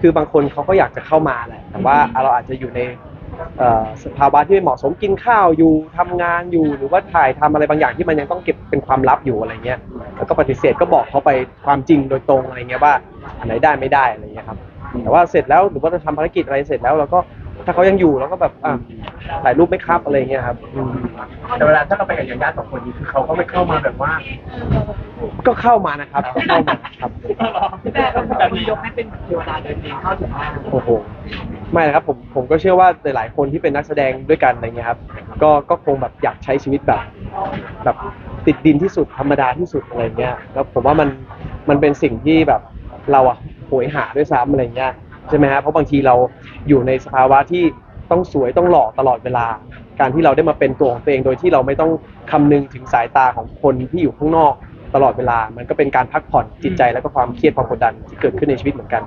คือบางคนเขาก็อยากจะเข้ามาแหละแต่ว่าเราอาจจะอยู่ในเอ่อสภาวะที่ไม่เหมาะสมกินข้าวอยู่ทำงานอยู่หรือว่าถ่ายทำอะไรบางอย่างที่มันยังต้องเก็บเป็นความลับอยู่อะไรเงี้ยแล้วก็ปฏิเสธก็บอกเขาไปความจริงโดยตรงอะไรเงี้ยว่าอันไหนได้ไม่ได้อะไรเงี้ยครับแต่ว่าเสร็จแล้วหรือว่าจะทำภารกิจอะไรเสร็จแล้วเราก็ ถ้าเขายังอยู่เราก็แบบอะถ่ายรูปไหม่ครับอะไรเงี้ยครับอืมแต่เวลาถ้าเราไปกับญาติๆสองคนนี้คือเขาก็ไม่เข้ามาแบบว่า ก็เข้ามานะครับก็เข้ามาครับ แต่แบบนี้ยกให้เป็นเทวดาเดินดินเข้าถึงบ้านโอ้โหไม่นะครับผมผมก็เชื่อว่าหลายๆคนที่เป็นนักแสดงด้วยกันอะไรเงี้ยครับ ก็ก็คงแบบอยากใช้ชีวิตแบบ แบบติดดินที่สุดธรรมดาที่สุดอะไรเงี้ยแล้วผมว่ามันมันเป็นสิ่งที่แบบเราอะโหยหาด้วยซ้ำอะไรเงี้ย ใช่ไหมฮะเพราะบางทีเราอยู่ในสภาวะที่ต้องสวยต้องหล่อตลอดเวลา การที่เราได้มาเป็นตัวของตัวเองโดยที่เราไม่ต้องคำนึงถึงสายตาของคนที่อยู่ข้างนอกตลอดเวลา มันก็เป็นการพักผ่อนจิตใจแล้วก็ความเครียดความกดดันที่เกิดขึ้นในชีวิตเหมือนกัน